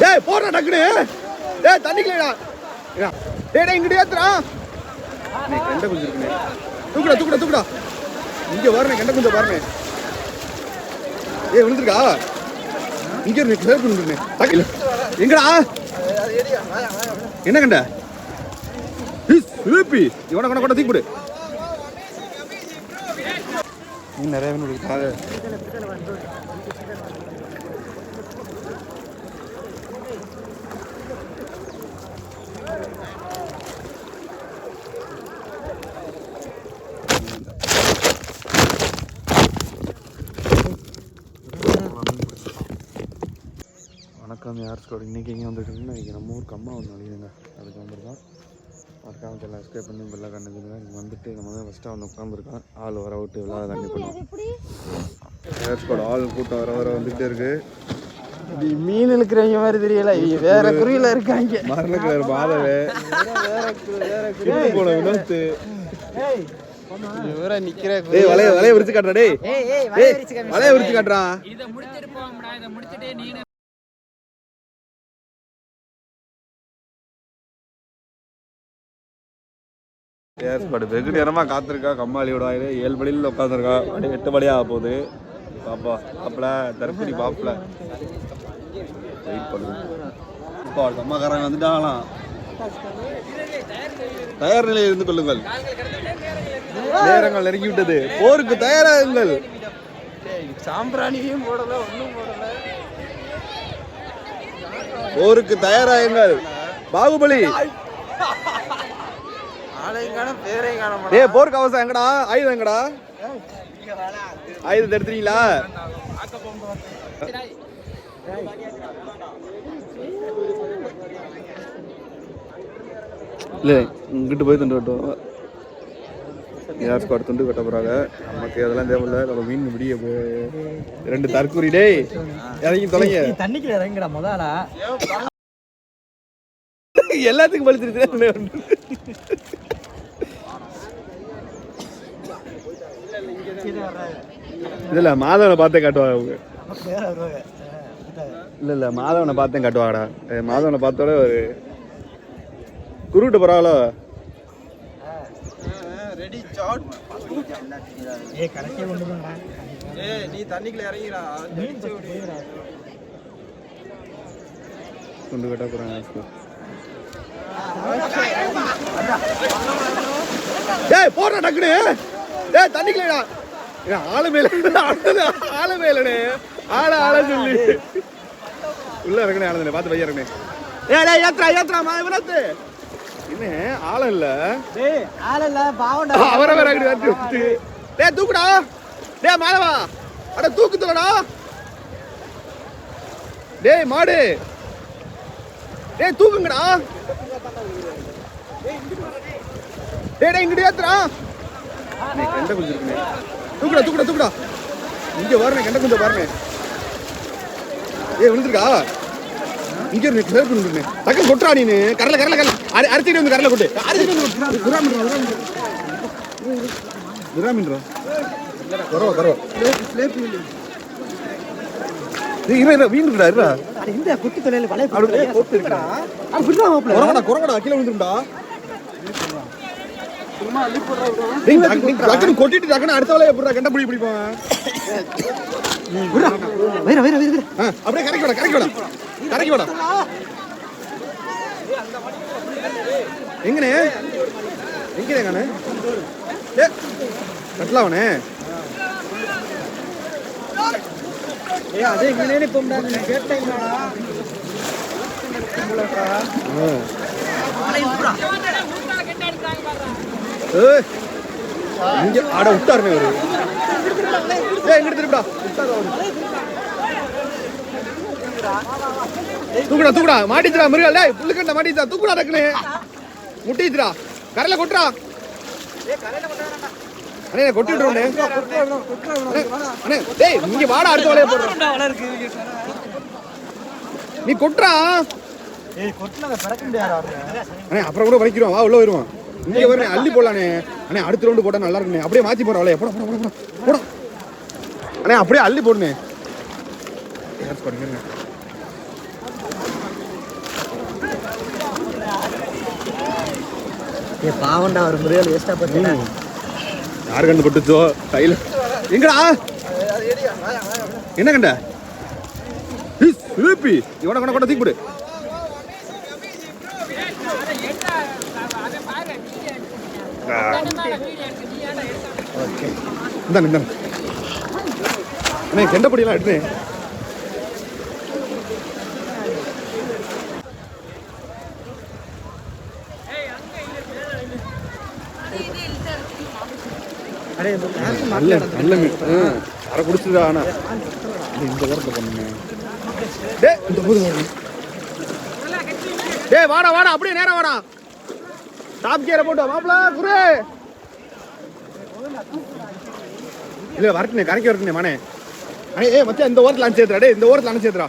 டேய் போடுறா டக்குனு. டேய் தண்ணிக்கலடா டேய் டேய் இங்கடி ஏத்துறா. நீ கெண்ட குஞ்சு இருக்குனே தூக்குடா தூக்குடா தூக்குடா. இங்க வரணும் கெண்ட குஞ்சு பாருங்க ஏய் விழுந்துருக்கா? இங்க இருந்து கிளியர் பண்ணுங்க டக்குல எங்கடா? என்ன கண்ட? சிலிப்பி இவனை கொண்ட கொண்ட தூக்கி போடு. நீ நிறைய வணக்கம் யார் ஸ்கோர் இன்றைக்கி எங்கே வந்துருக்குன்னு இன்றைக்கி நம்ம ஊருக்கு அம்மா ஒன்று அழியுங்க அதுக்கு வந்திருக்கோம் மறக்காம எல்லாம் எஸ்கேப் பண்ணி பெல்ல கண்டுக்குங்க இங்கே வந்துட்டு நம்ம தான் ஃபஸ்ட்டாக வந்து உட்காந்துருக்கோம் ஆள் வர விட்டு விளாட கண்டி பண்ணுவோம் ஏர் ஸ்கோட் ஆள் கூட்டம் வர வர வந்துகிட்டே இருக்கு. மீன் இழுக்கிறவங்க மாதிரி தெரியல. வேற குறியில இருக்காங்க. மரணக்கிற மாதவே வேற கு- வேற போன வினோத்து இவரா நிக்கிற குறி- டேய் வலைய வலைய விரிச்சு காட்டுறா டேய். ஏய் வலைய விரிச்சு காட்டுறா. இதை முடிச்சிட்டு போங்கடா இதை முடிச்சிட்டு நீ ஸ்குவாட் வெகு நேரமாக காத்திருக்கா. கம்மாளியோட வாயில ஏழு மணியில் உட்காந்துருக்கா மணி எட்டு மணி ஆக போகுது. பாப்பா பாப்பல தருப்படி பாப்பல வெயிட் பண்ணுது ஸ்குவாட் அம்மாக்காரங்க வந்துட்டாங்களாம். தயார் நிலையில் இருந்து கொள்ளுங்கள். நேரங்கள் நெருங்கி விட்டது. போருக்கு தயாராகுங்கள். சாம்பிராணியும் போடல ஒண்ணும் போடல. போருக்கு தயாராகுங்கள். பாகுபலி. டேய் போருக்கு அவசரம். எங்கடா? ஆயுதம் எங்கடா? ஆயுதத்தை எடுத்துறீங்களா இல்லை இங்கிட்டு போய் துண்டு கட்டுவோம். யார் ஸ்குவாட் துண்டு கட்ட போகிறாங்க நமக்கு அதெல்லாம் தேவையில்ல. நம்ம மீன் முடிய ரெண்டு தற்கூரி டேய். இறங்கி தொலைங்க. தண்ணிக்குள்ள இறங்குடா முதலா எல்லாத்துக்கும் பழிச்சிருச்சு இல்ல மாதவனை பார்த்தே காட்டுவாங்க அவங்க. இல்ல இல்ல மாதவனை பார்த்தே காட்டுவாங்கடா. ஏய், மாதவனை பார்த்தோட ஒரு குருட்டு பரவாயில்ல. ரெடி சாட் ஏய் கடைசியா கொண்டு ஏய் கட்ட போறாங்க. டேய் போடுறா டக்குனு. டேய் தண்ணிக்கலடா ஆளு மேல ஆளு மேலனே ஆள ஆள சொல்லி. உள்ள இறங்கனே ஆளு பார்த்து பையன் இறங்கனே. ஏய் டேய் ஏத்ரா ஏத்ரா மா இவனத்து என்ன ஆளம் இல்ல? டேய் ஆளல்ல பாவண்டா அவரை வேற அங்கிட்டு வந்து விட்டு. டேய் தூக்குடா. டேய் மாலவா அட தூக்கு தலடா டேய் மாடு. டேய் தூக்குங்கடா. டேய் டேய் நீ கெண்ட குஞ்சு இருக்குனே தூக்குடா தூக்குடா தூக்குடா. இங்க வரணும் கெண்ட குஞ்ச பாருங்க. ஏய் விழுந்துருக்கா? இங்க இருக்கு சேர் பண்ணுங்க டக்கு கொட்டுறா நீனு. கரல கரல கரல. அரை அரைச்சிட்டு வந்து கரல கொட்டு. அரைச்சிட்டு வந்து கொட்டு விராமின்றா விராமின்றா விராமின்றா கரவா கரவா ஏய் இரு இரு வீண்டுடா இருடா. இந்த குட்டி தொலைல வலை அப்படியே போட்டு இருக்கடா மாப்ள குறங்கடா குறங்கடா கீழ நீ டக்குனு கொட்டிட்டு டக்குனு அடுத்த வேலையை எப்படிடா கண்ட பிடி பிடிப்பான். வைர ஆ, அப்படியே கரைக்கு விட கரைக்கு விட. கரைக்கு விட. ஏ கட்டலாவனே ஏய் அதே போம்டா நீ கேட்டீங்கடா ஏய் இங்க அட விட்டாருனே ஒரு திருப்பிடா விட்டாரு அவரு தூக்குடா தூக்குடா. மாட்டிச்சுடா மிருகா. டேய் புல்லுக்கண்ட மாட்டிச்சா தூக்குடா டக்குனு முட்டிச்சுடா. கரையில கொட்டுறா அண்ணே கொட்டி விட்டுருவோண்ணே அண்ணே, டேய் இங்க வாடா அடுத்த வேலையை போடுறோம் நீ கொட்டுறா. ஏய் கொட்டல பறக்க முடியாதா அண்ணே அப்புறம் கூட வலிக்கிறோம் வா உள்ள வருவான் இங்க வரேன் அள்ளி போடலானே. அண்ணே அடுத்த ரவுண்டு போட்டா நல்லா இருக்குண்ணே அப்படியே போறோம் அவளே. போட போட போட போட. அண்ணே அப்படியே அள்ளி ஏ பாவண்டா ஒரு முறையில் வேஸ்ட்டாக பார்த்தீங்கன்னா யார் கண்டு பட்டுச்சோ கையில். எங்கடா? என்ன கண்ட? இவனை கொண்ட கொண்ட தூக்கி போடு. இந்தாங்க இந்தாங்க. அண்ணே கெண்டப்படியெல்லாம் எடுத்துனேன் நல்ல நல்ல மீன். ஆ, அரை குடிச்சுதா ஆனா. இந்த ஓரத்தில் பண்ணுங்க. டே இந்த போது வரணும் டேய் வாடா வாடா அப்படியே நேரம் வாடா. டாப் கியரை போட்டு மாப்பிள குரு. இல்ல வரட்டுனே கரைக்கு வரட்டுனே மானே. ஏ மச்சான் இந்த ஓரத்தில் அனுப்பிச்சு ஏத்துறா இந்த ஓரத்தில் அனுப்பிச்சு ஏத்துறா.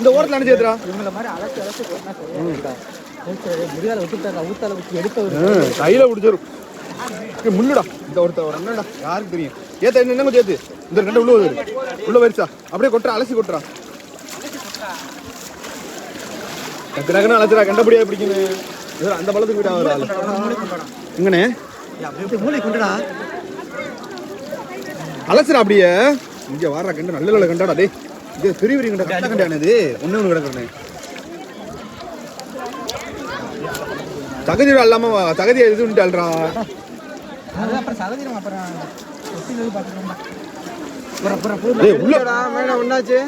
இந்த ஓரத்தில் அனுப்பிச்சு ஏத்துறா. இவங்கள மாதிரி போனா சரியா முருகால விட்டுட்டாங்க ஊத்தால விட்டு எடுத்த கையில பிடிச்சிரும். முள்ளுடா. இந்த ஒருத்த ஒரு என்னடா யாருக்கு தெரியும்? ஏத்த என்ன கொஞ்சம் ஏத்து. இந்த ரெண்டு உள்ள உள்ள வருச்சா அப்படியே கொட்டுறா அலசி கொட்டுறா. டக்கு டக்குன்னு அலசுறா கண்டபடியா பிடிக்கணும் அந்த பழத்துக்கு விட ஒரு எங்கண்ணே? மூளை கொண்டுடா அப்படியே? இங்கே வாரா கண்டு நல்ல நல்ல கண்டாடா டேய். இது பெரிய பெரிய கண்டா கண்ட கண்டானது ஒண்ணு ஒண்ணு கிடக்குறேன். தகுதி இல்லாம தகுதியை இது அல்றா அப்புறம் சதவீதம் அப்புறம் உள்ள மேடம் ஒன்னாச்சு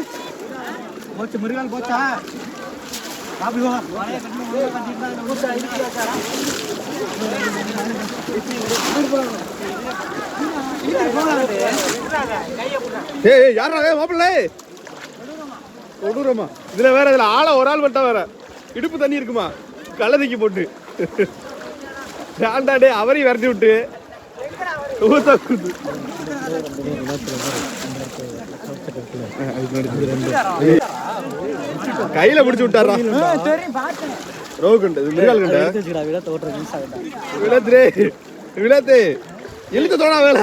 போச்சு முருகால் போச்சா? ஏய் யாரா ஏய் மாப்பிள்ளை. கொடூரமா. இதுல வேற இதுல ஆள ஒரு ஆள் மட்டும் வேற. இடுப்பு தண்ணி இருக்குமா? கள்ளதிக்கு போட்டு. ஏன்டா அவரையும் விரட்டி விட்டு. ஊத்தா குத்து. கையில பிடிச்சு விட்டாரா ரோகு கண்டு இது மிருகால் கண்ட. விழாத்து விழாத்து எழுத்து தோணா வேலை.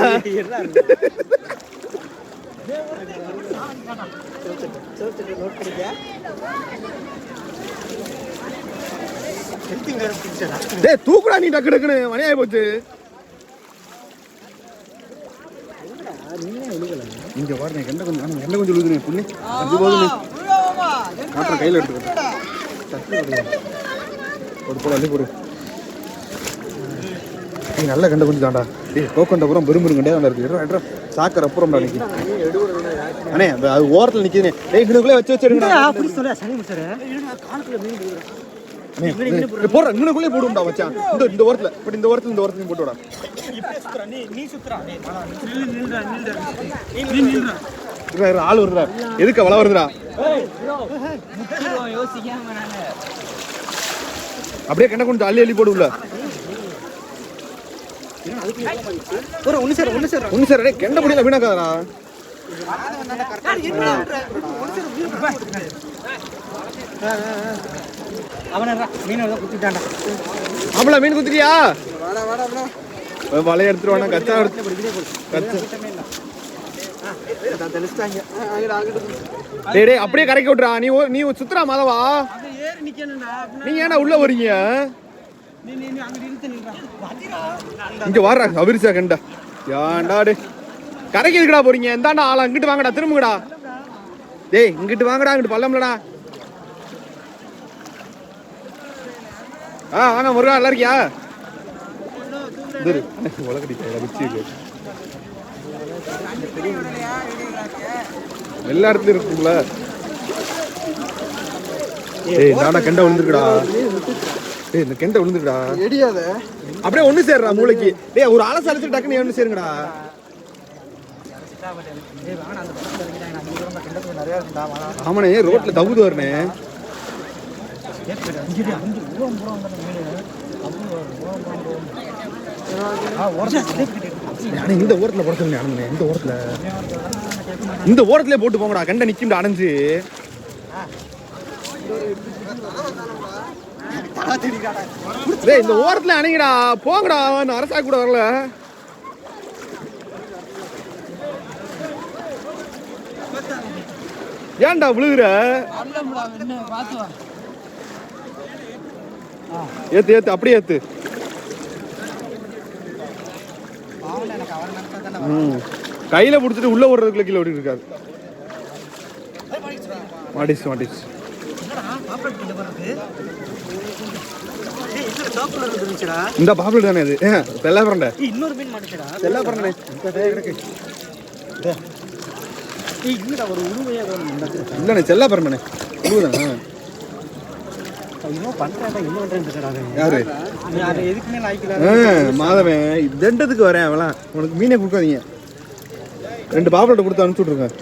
டேய் தூக்குடா நீ டக்கு டக்குன்னு. மணி ஆகி போச்சு. இங்க பாருங்க கெண்ட கொஞ்சம் கெண்ட கொஞ்சம் விழுதுனே புண்ணி அது போதும் மாத்திரம் கையில் எடுத்துக்கிட்டேன் ஒரு போட. அள்ளி போடு. நீ நல்ல கண்ட கொஞ்சம் தாண்டா டேய் கோக்கண்ட புறம் பெரும்பெரும் கண்டே தான் இருக்கு. எடுறா எடுறா. சாக்கர் அப்புறம் நிக்கி அண்ணே அந்த அது ஓரத்தில் நிக்குதுனே டேய் இங்கனுக்குள்ளே வச்சு வச்சு எடுங்கடா போடுறா இங்கனுக்குள்ளே போடும்டா மச்சான். இந்த இந்த ஓரத்தில் இப்படி இந்த ஓரத்தில் இந்த ஓரத்துலையும் போட்டு. விடா நீ நீ சுத்துறா. நீ நில்றா. இரு, இரு, ஆள் வருதுடா. எதுக்கு வள வருதுடா? அப்படியே கண்ண கொண்டு அள்ளி அள்ளி போடுல ஒரு ஒண்ணு சார் ஒண்ணு சார் ஒண்ணு சார் கெண்ட முடியல வீணாக்காதடா. அவன மீன் வந்து குத்திட்டான்டா ஆம்பளை மீன் குத்திட்டியா வலைய எடுத்துருவானா கச்சா எடுத்து கச்சா டேய் டேய் அப்படியே கரைக்க விட்றா நீ நீ சுத்துறா மாதவா? ஏறி நிக்கணும்டா நீங்க ஏன்னா உள்ள வரீங்க இங்க வாடுறா அவிரிச்சா கண்டா. ஏன்டா டே கரைக்கு எதுக்குடா போறீங்க? இந்தாண்டா ஆளா இங்கிட்டு வாங்கடா திரும்புங்கடா. டேய் இங்கிட்டு வாங்கடா இங்கிட்டு பள்ளம்லடா ஆ வாங்க முருகா நல்லா இருக்கியா? எல்லா இடத்துலயும் இருக்குங்களா ஏய் நானா கெண்டை விழுந்துருக்குடா ஏய் இந்த கெண்டை விழுந்துருக்குடா அப்படியே ஒண்ணு சேர்றா மூளைக்கு. டேய் ஒரு அலசு அலசு டக்குன்னு ஒண்ணு சேருங்கடா. ரூபா ரோட்டில் தவுது நானே இந்த ஓரத்தில் போட சொல்லுங்க அண்ணே இந்த ஓரத்தில். இந்த ஓரத்துலேயே போட்டு போங்கடா கண்ட நிற்கும் அடைஞ்சு. டேய் இந்த ஓரத்தில் அணைங்கடா போங்கடா நான் அரசா கூட வரல. ஏன்டா விழுகுற? ஏத்து ஏத்து அப்படியே ஏத்து. கையில பிடிச்சிட்டு உள்ள ஓடுறதுக்குள்ள கீழே ஓடிட்டு இருக்காது மாட்டிச்சு மாட்டிச்சு. இந்த பாப்புலர் தானே இது? செல்லா பரண்ட. இன்னொரு மீன் மாட்டுச்சுடா. செல்லா பரண்டே. இல்லண்ணே செல்லா பரண்டனே உழுவுதானே யாரு? ஆ, மாதவன். தண்டத்துக்கு வரேன் அவளாம். உனக்கு மீனே கொடுக்காதீங்க. ரெண்டு பாப்புலர்ட்ட கொடுத்து அனுப்பிச்சு விட்ருக்கேன்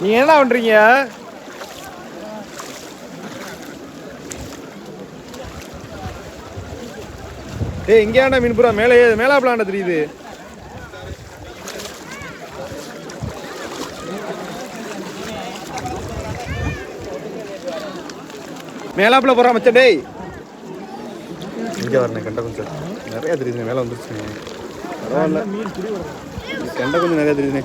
நீங்க என்ன பண்றீங்க? டேய் இங்கே மீன் புறா மேலே மேலாப்லாண்ட தெரியுது. மேலாப்புல போறா மச்சன் டேய். இங்க வரணும் கண்ட கொஞ்சம் நிறைய தெரியுது மேல வந்துருச்சுங்க பரவாயில்ல. கண்ட கொஞ்சம் நிறைய தெரியுதுண்ணே.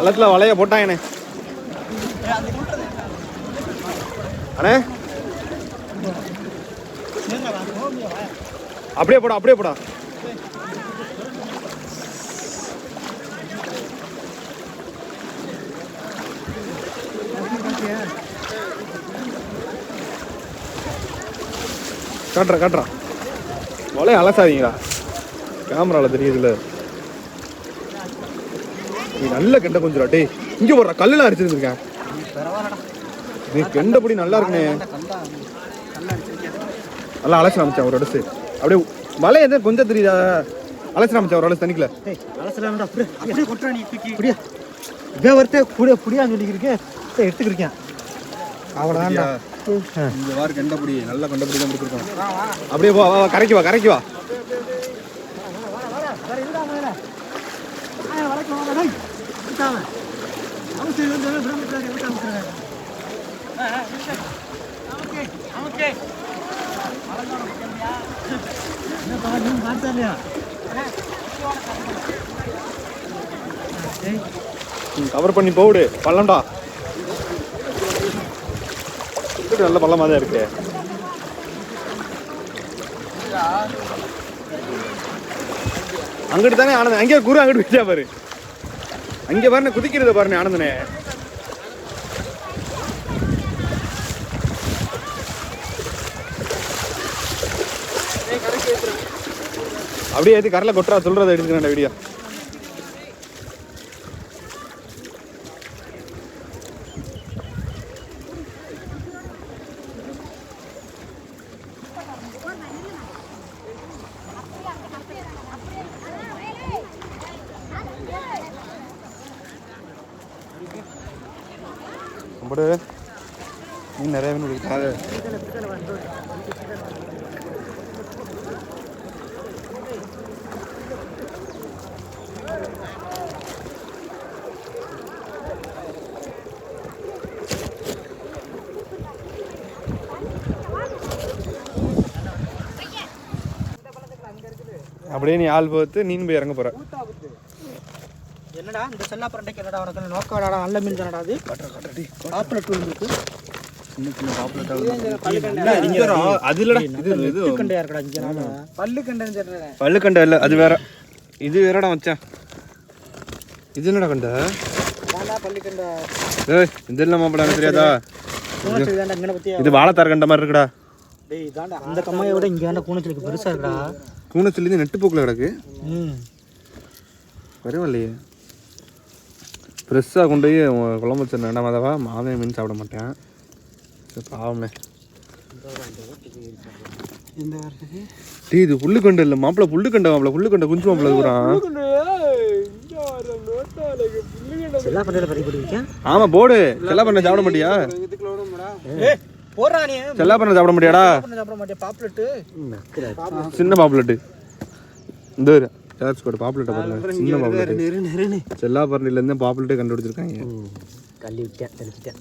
பள்ளத்துல வலைய போட்டாங்கண்ணே அண்ணே? அப்படியே போடா அப்படியே போடா. காட்டுறா காட்டுறா. வலையை அலசாதீங்களா கேமராவில் தெரியுதுல்ல நல்ல கெண்ட கொஞ்சம் டேய் இங்க போடுற கல்லுல அடிச்சிருந்துருக்கேன் நீ கெண்டபடி நல்லா அடிச்சிருக்கேன் நல்லா அலசி அமைச்சேன் ஒரு அடுத்து அப்படியே மலை எதுவும் கொஞ்சம் தெரியுதா அலசி அமைச்சேன் ஒரு அடுத்து தண்ணிக்கல புடியா இதே ஒருத்தே புடியா புடியான்னு சொல்லிக்கிறேன் எடுத்துக்கிருக்கேன் அவ்வளோதான்டா இந்த வாரம் கண்டபடி நல்ல கண்டபடி தான் கொடுத்துருக்கோம் அப்படியே போ வா, வா, கரைக்கு வா கரைக்கு வா கவர் பண்ணி போடு பள்ளம்டா. நல்ல பள்ளமா தான் இருக்கு. அங்கிட்டு தானே ஆனந்தன் அங்கே குரு அங்கிட்டு வச்சா பாரு. அங்கே பாருங்க குதிக்கிறத பாருங்க ஆனந்தனே. அப்படியே ஏத்தி கரல கொட்டுறா சொல்றதை எடுத்துக்கிறேன் வீடியோ கும்பிடு மீன் நிறைய மீன் கொடுக்காது அப்படியே நீ ஆள் பார்த்து நீன் போய் இறங்க போற. என்னடா இந்த செல்லா பரண்டைக்கு என்னடா உனக்கு? நோக்க வேடாடா நல்ல மீன் தானடா அது? ஆப்பிள் டூ இருக்கு. அது இல்ல வேற. இது வேறடா மச்சான். இது என்னடா கண்ட? ஏய் இது இல்ல மாப்பிள எனக்கு தெரியாதா? இது வாழைத்தார் கண்ட மாதிரி இருக்குடா. அந்த கம்மாயை விட இங்க பெருசா இருக்குடா. கூனச்சிலிருந்து நெட்டு போக்குல கிடக்கு பரவாயில்லையே. ஃப்ரெஷ்ஷாக கொண்டு போய் உன் குழம்பு வச்சு வேண்டாம் மாதவா மாதம் மீன் சாப்பிட மாட்டேன். சரி பாவமே. டீ இது புல்லு கொண்டு இல்லை மாப்பிள புல்லு கண்ட மாப்பிள புல்லு கண்ட குஞ்சு. மாப்பிள இருக்கிறான் ஆமாம் போடு. செல்லா பண்ண சாப்பிட மாட்டியா? செல்லா பண்ண சாப்பிட மாட்டியாடா? சாப்பிட மாட்டேன் பாப்புலெட்டு? சின்ன பாப்புலெட்டு. இந்த சேர்ச் கோடு பாப்புலெட்டை பாருங்க சின்ன நெருன்னு செல்லா பரண்டிலேருந்து பாப்புலெட்டே கண்டுபிடிச்சிருக்காங்க. கள்ளி விட்டேன் தெளிச்சிட்டேன்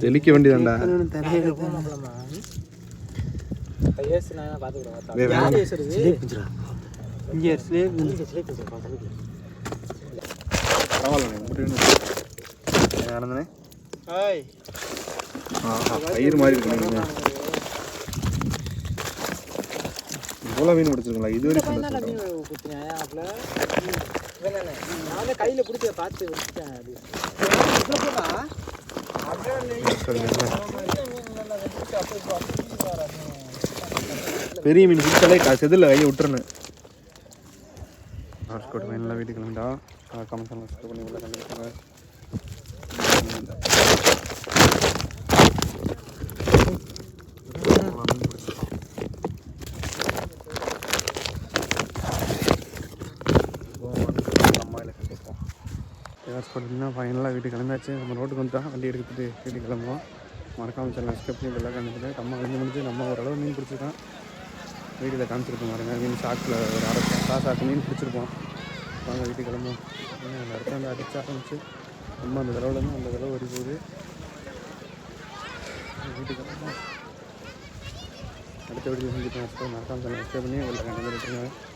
தெளிக்க வேண்டியதாண்டா பரவாயில்ல நடந்தனே ஹாய். பயிர் மாதிரி இருக்கு இவ்வளோ மீன் பிடிச்சிருங்களா இது வரைக்கும் நானே கையில பிடிச்ச பார்த்து அது. பெரிய மீன் பிடிச்சாலே க- செதில்ல கையை விட்டுறணும். ஹாஸ்கோட் மீன்லாம் வீட்டுக்கு கிளம்பிட்டா கமெண்ட் சப்ஸ்கிரைப் பண்ணி உள்ள கண்டுபிடிச்சாங்க ஹாஸ்பிட்டல்னா ஃபைனலாக வீட்டுக்கு கிளம்பியாச்சு. நம்ம ரோட்டுக்கு வந்துட்டோம். வண்டி எடுத்துகிட்டு வீட்டுக்கு கிளம்புவோம். மறக்காமல் சேனல் சப்ஸ்கிரைப் பண்ணி எல்லாம் கண்டுபிட்டு நம்ம வந்து முடிஞ்சு நம்ம ஓரளவு மீன் பிடிச்சிருக்கோம். வீட்டில் காமிச்சிருப்போம் பாருங்க. மீன் சாக்கில் ஒரு அரை காசாக்கு மீன் பிடிச்சிருப்போம். வாங்க வீட்டுக்கு கிளம்புவோம். ஏன்னா அந்த இடத்துல வந்து அடிச்ச ஆரம்பிச்சு நம்ம அந்த தடவைலேருந்து அந்த தடவை வரி போகுது வீட்டுக்கு கிளம்புவோம். அடுத்த வீட்டுக்கு செஞ்சுட்டு மறக்காமல் சேனல் சப்ஸ்கிரைப் பண்ணி எல்லாம்